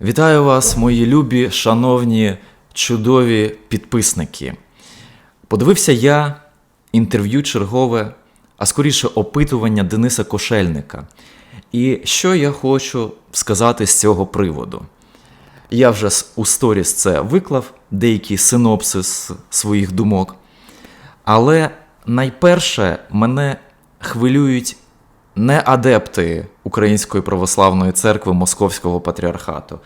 Вітаю вас, мої любі, шановні, чудові підписники. Подивився я інтерв'ю чергове, а скоріше опитування Дениса Кошельника. І що я хочу сказати з цього приводу? Я вже у сторіс це виклав, деякий синопсис своїх думок. Але найперше мене хвилюють не адепти Української православної церкви Московського патріархату.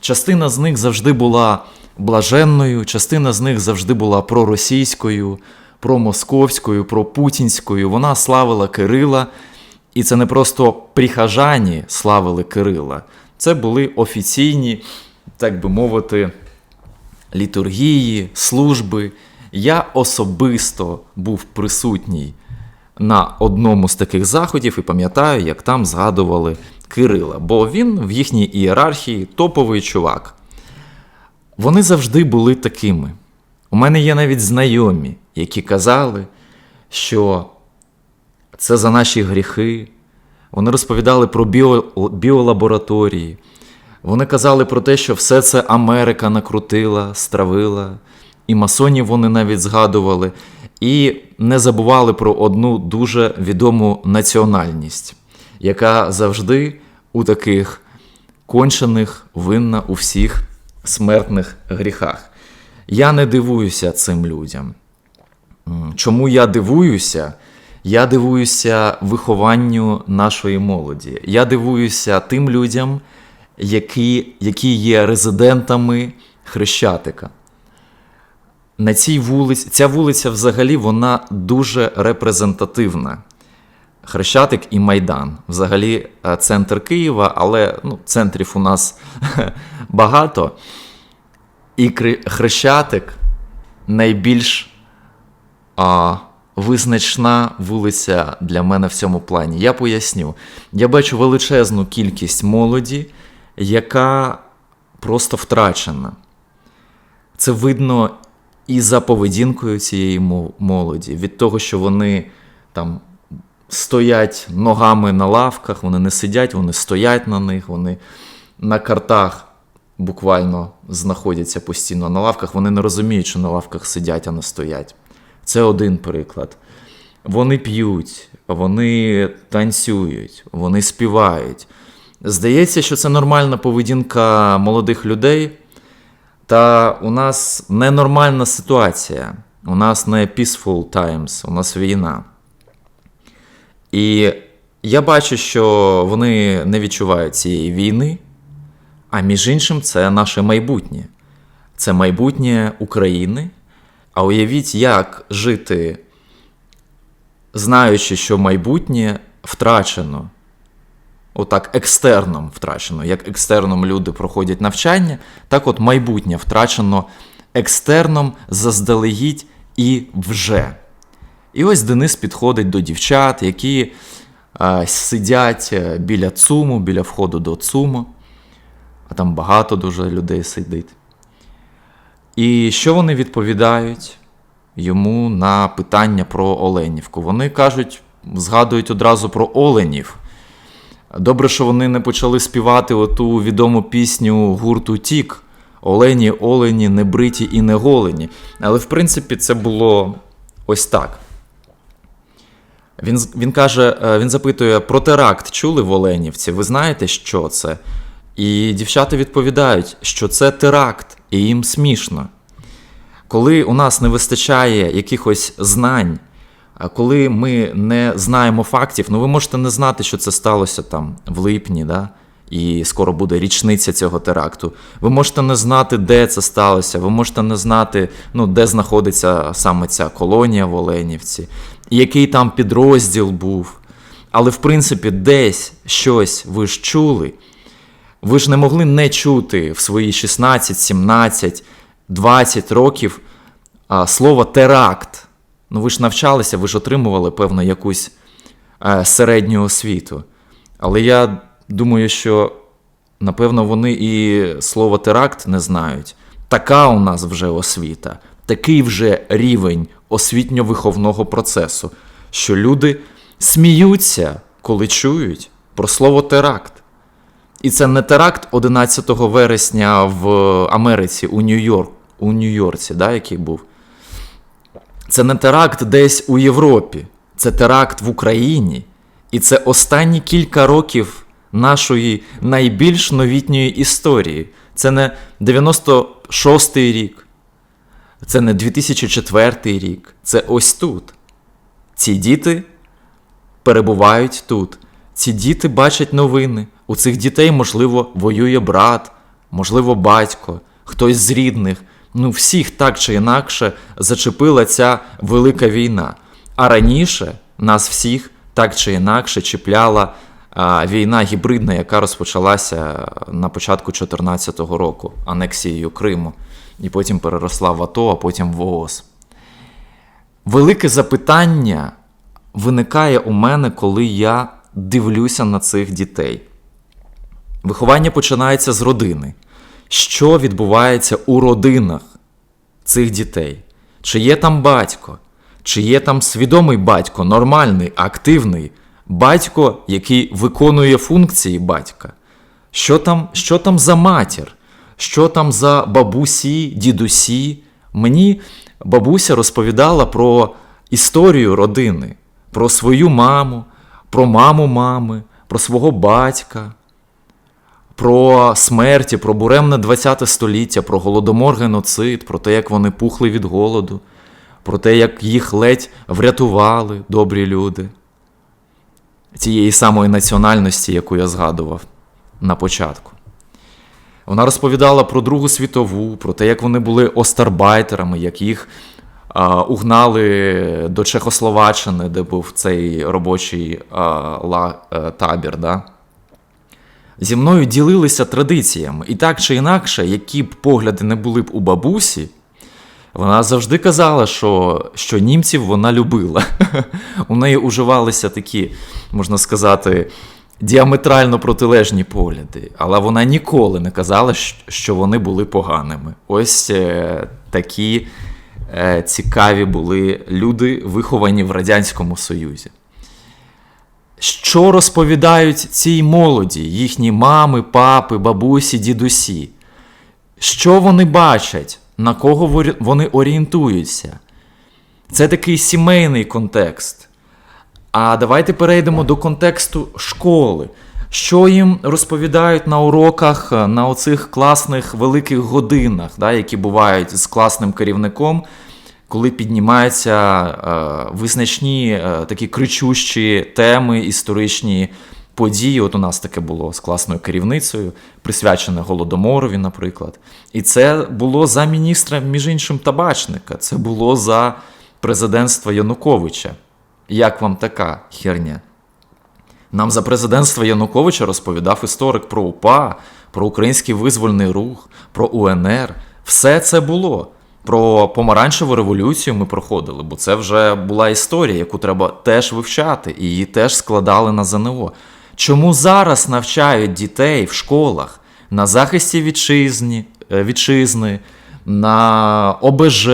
Частина з них завжди була блаженною, частина з них завжди була проросійською, промосковською, пропутінською. Вона славила Кирила, і це не просто прихожані славили Кирила. Це були офіційні, так би мовити, літургії, служби. Я особисто був присутній на одному з таких заходів і пам'ятаю, як там згадували Кирила, бо він в їхній ієрархії топовий чувак. Вони завжди були такими. У мене є навіть знайомі, які казали, що це за наші гріхи. Вони розповідали про біо, біолабораторії. Вони казали про те, що все це Америка накрутила, стравила, і масонів вони навіть згадували, і не забували про одну дуже відому національність, яка завжди у таких кончених винна у всіх смертних гріхах. Я не дивуюся цим людям. Чому я дивуюся? Я дивуюся вихованню нашої молоді. Я дивуюся тим людям, які, які є резидентами Хрещатика. На цій вулиці, ця вулиця взагалі вона дуже репрезентативна. Хрещатик і Майдан. Взагалі е, центр Києва, але ну, центрів у нас багато. І Хрещатик найбільш а, визначна вулиця для мене в цьому плані. Я поясню. Я бачу величезну кількість молоді, яка просто втрачена. Це видно і за поведінкою цієї молоді, від того, що вони там стоять ногами на лавках, вони не сидять, вони стоять на них, вони на картах буквально знаходяться постійно на лавках, вони не розуміють, що на лавках сидять, а не стоять. Це один приклад. Вони п'ють, вони танцюють, вони співають. Здається, що це нормальна поведінка молодих людей. Та у нас ненормальна ситуація. У нас не peaceful times, у нас війна. І я бачу, що вони не відчувають цієї війни, а між іншим, це наше майбутнє. Це майбутнє України. А уявіть, як жити, знаючи, що майбутнє втрачено. Отак, екстерном втрачено. Як екстерном люди проходять навчання, так от майбутнє втрачено екстерном заздалегідь і вже. І ось Денис підходить до дівчат, які е, сидять е, біля ЦУМу, біля входу до ЦУМу, а там багато дуже людей сидить. І що вони відповідають йому на питання про Оленівку? Вони кажуть, згадують одразу про Оленів. Добре, що вони не почали співати оту відому пісню гурту Тік. Олені, олені, не бриті і не голені. Але в принципі це було ось так. Він, він каже, е, він запитує про теракт чули в Оленівці? Ви знаєте, що це? І дівчата відповідають, що це теракт, і їм смішно. Коли у нас не вистачає якихось знань, коли ми не знаємо фактів, ну ви можете не знати, що це сталося там в липні, да? і скоро буде річниця цього теракту. Ви можете не знати, де це сталося, ви можете не знати, ну, де знаходиться саме ця колонія в Оленівці, який там підрозділ був. Але в принципі, десь щось ви ж чули. Ви ж не могли не чути в свої 16, 17, 20 років а, слово теракт. Ну ви ж навчалися, ви ж отримували, певно, якусь е, середню освіту. Але я думаю, що напевно вони і слово теракт не знають. Така у нас вже освіта, такий вже рівень освітньо-виховного процесу, що люди сміються, коли чують про слово теракт. І це не теракт 11 вересня в Америці у Нью-Йорк, у Нью-Йорці, да, який був. Це не теракт десь у Європі, це теракт в Україні. І це останні кілька років нашої найбільш новітньої історії. Це не 96-й рік, це не 2004 рік. Це ось тут. Ці діти перебувають тут. Ці діти бачать новини. У цих дітей, можливо, воює брат, можливо, батько, хтось з рідних. Ну, всіх так чи інакше зачепила ця велика війна. А раніше нас всіх так чи інакше чіпляла а, війна гібридна, яка розпочалася на початку 2014 року, анексією Криму, і потім переросла в АТО, а потім в ООС. Велике запитання виникає у мене, коли я дивлюся на цих дітей. Виховання починається з родини. Що відбувається у родинах цих дітей? Чи є там батько? Чи є там свідомий батько, нормальний, активний батько, який виконує функції батька? Що там, що там за матір? Що там за бабусі, дідусі? Мені бабуся розповідала про історію родини, про свою маму, про маму мами, про свого батька, про смерті, про буремне ХХ століття, про голодомор геноцид, про те, як вони пухли від голоду, про те, як їх ледь врятували добрі люди тієї самої національності, яку я згадував на початку. Вона розповідала про Другу світову, про те, як вони були остарбайтерами, як їх а, угнали до Чехословаччини, де був цей робочий а, ла, а, табір. Да? Зі мною ділилися традиціями. І так чи інакше, які б погляди не були б у бабусі, вона завжди казала, що, що німців вона любила. У неї уживалися такі, можна сказати, діаметрально протилежні погляди, але вона ніколи не казала, що вони були поганими. Ось е, такі е, цікаві були люди, виховані в Радянському Союзі. Що розповідають цій молоді, їхні мами, папи, бабусі, дідусі? Що вони бачать, на кого вони орієнтуються? Це такий сімейний контекст. А давайте перейдемо до контексту школи. Що їм розповідають на уроках, на оцих класних великих годинах, да, які бувають з класним керівником, коли піднімаються е, визначні е, такі кричущі теми, історичні події. От у нас таке було з класною керівницею, присвячене Голодоморові, наприклад. І це було за міністра, між іншим, табачника. Це було за президентства Януковича. Як вам така херня? Нам за президентства Януковича розповідав історик про УПА, про Український визвольний рух, про УНР. Все це було. Про помаранчеву революцію ми проходили, бо це вже була історія, яку треба теж вивчати, і її теж складали на ЗНО. Чому зараз навчають дітей в школах на захисті вітчизні, вітчизни, на ОБЖ,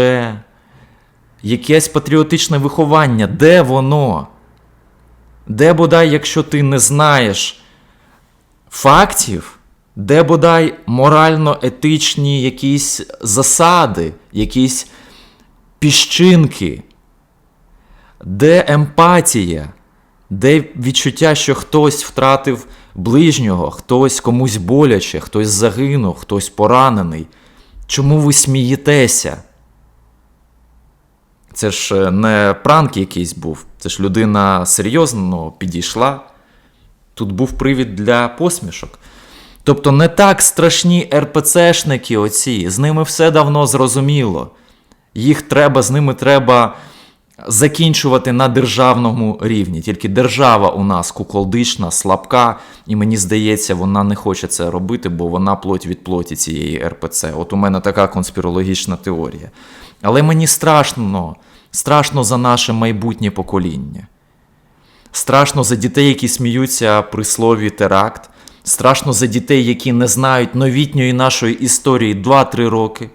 якесь патріотичне виховання? Де воно? Де бодай, якщо ти не знаєш фактів, де бодай морально-етичні якісь засади, якісь піщинки, де емпатія, де відчуття, що хтось втратив ближнього, хтось комусь боляче, хтось загинув, хтось поранений. Чому ви смієтеся? Це ж не пранк якийсь був, це ж людина серйозно підійшла. Тут був привід для посмішок. Тобто не так страшні РПЦшники оці, з ними все давно зрозуміло. Їх треба, з ними треба закінчувати на державному рівні. Тільки держава у нас куколдична, слабка, і мені здається, вона не хоче це робити, бо вона плоть від плоті цієї РПЦ. От у мене така конспірологічна теорія. Але мені страшно, страшно за наше майбутнє покоління. Страшно за дітей, які сміються при слові теракт. Страшно за дітей, які не знають новітньої нашої історії 2-3 роки.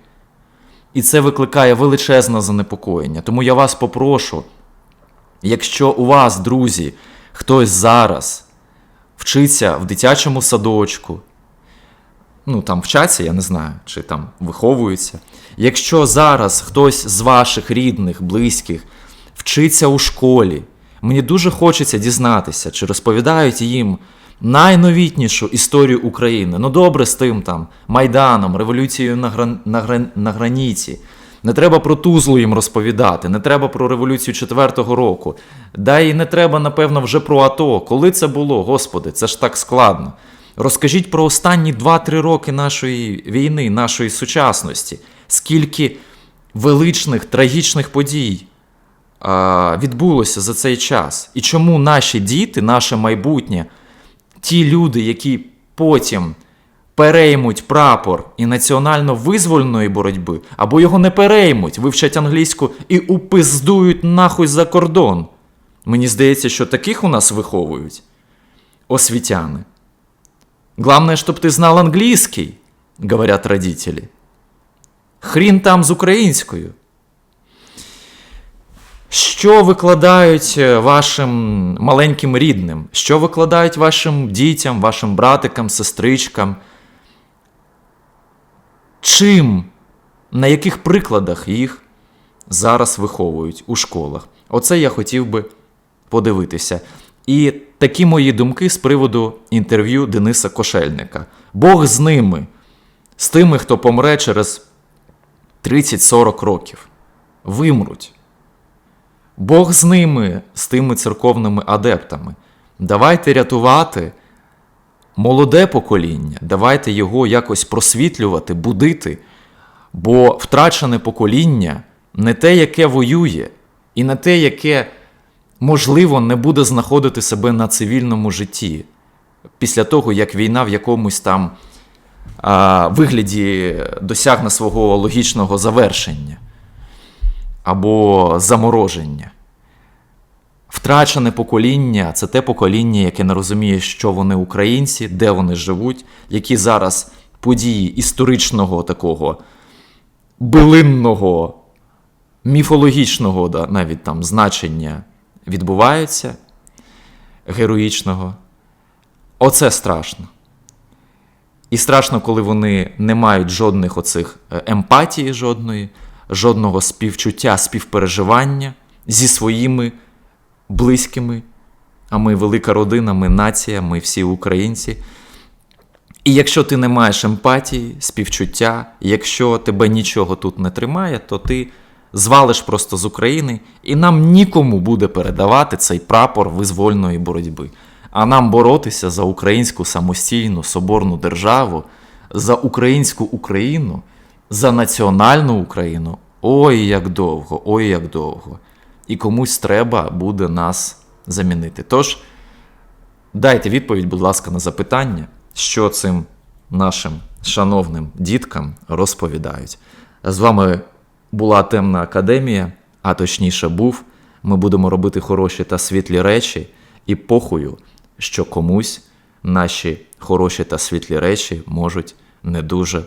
І це викликає величезне занепокоєння. Тому я вас попрошу, якщо у вас, друзі, хтось зараз вчиться в дитячому садочку, ну там вчаться, я не знаю, чи там виховуються. Якщо зараз хтось з ваших рідних, близьких вчиться у школі, мені дуже хочеться дізнатися, чи розповідають їм найновітнішу історію України. Ну добре з тим там Майданом, революцією на, гран... на, гран... на граніці. Не треба про Тузлу їм розповідати, не треба про революцію четвертого року. Да і не треба, напевно, вже про АТО. Коли це було, господи, це ж так складно. Розкажіть про останні 2-3 роки нашої війни, нашої сучасності, скільки величних, трагічних подій а, відбулося за цей час. І чому наші діти, наше майбутнє, ті люди, які потім переймуть прапор і національно-визвольної боротьби, або його не переймуть, вивчать англійську і упиздують нахуй за кордон. Мені здається, що таких у нас виховують освітяни. Главное, чтобы ты знал английский, говорят родители. Хрін там з українською. Що викладають е, вашим маленьким рідним? Що викладають вашим дітям, вашим братикам, сестричкам? Чим, на яких прикладах їх зараз виховують у школах? Оце я хотів би подивитися. І такі мої думки з приводу інтерв'ю Дениса Кошельника. Бог з ними, з тими, хто помре через 30-40 років. Вимруть. Бог з ними, з тими церковними адептами. Давайте рятувати молоде покоління, давайте його якось просвітлювати, будити. Бо втрачене покоління не те, яке воює, і не те, яке, можливо, не буде знаходити себе на цивільному житті після того, як війна в якомусь там а, вигляді досягне свого логічного завершення або замороження. Втрачене покоління це те покоління, яке не розуміє, що вони українці, де вони живуть, які зараз події історичного такого билинного, міфологічного да, навіть там значення відбуваються, героїчного. Оце страшно. І страшно, коли вони не мають жодних оцих е, емпатії, жодної, жодного співчуття, співпереживання зі своїми близькими. А ми велика родина, ми нація, ми всі українці. І якщо ти не маєш емпатії, співчуття, якщо тебе нічого тут не тримає, то ти звалиш просто з України, і нам нікому буде передавати цей прапор визвольної боротьби. А нам боротися за українську самостійну соборну державу, за українську Україну, за національну Україну. Ой, як довго, ой, як довго. І комусь треба буде нас замінити. Тож, дайте відповідь, будь ласка, на запитання, що цим нашим шановним діткам розповідають. З вами була темна академія, а точніше був. Ми будемо робити хороші та світлі речі, і похую, що комусь наші хороші та світлі речі можуть не дуже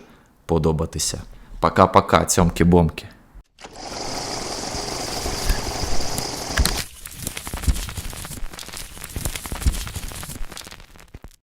подобатися. Пока-пока, цьомки-бомки. you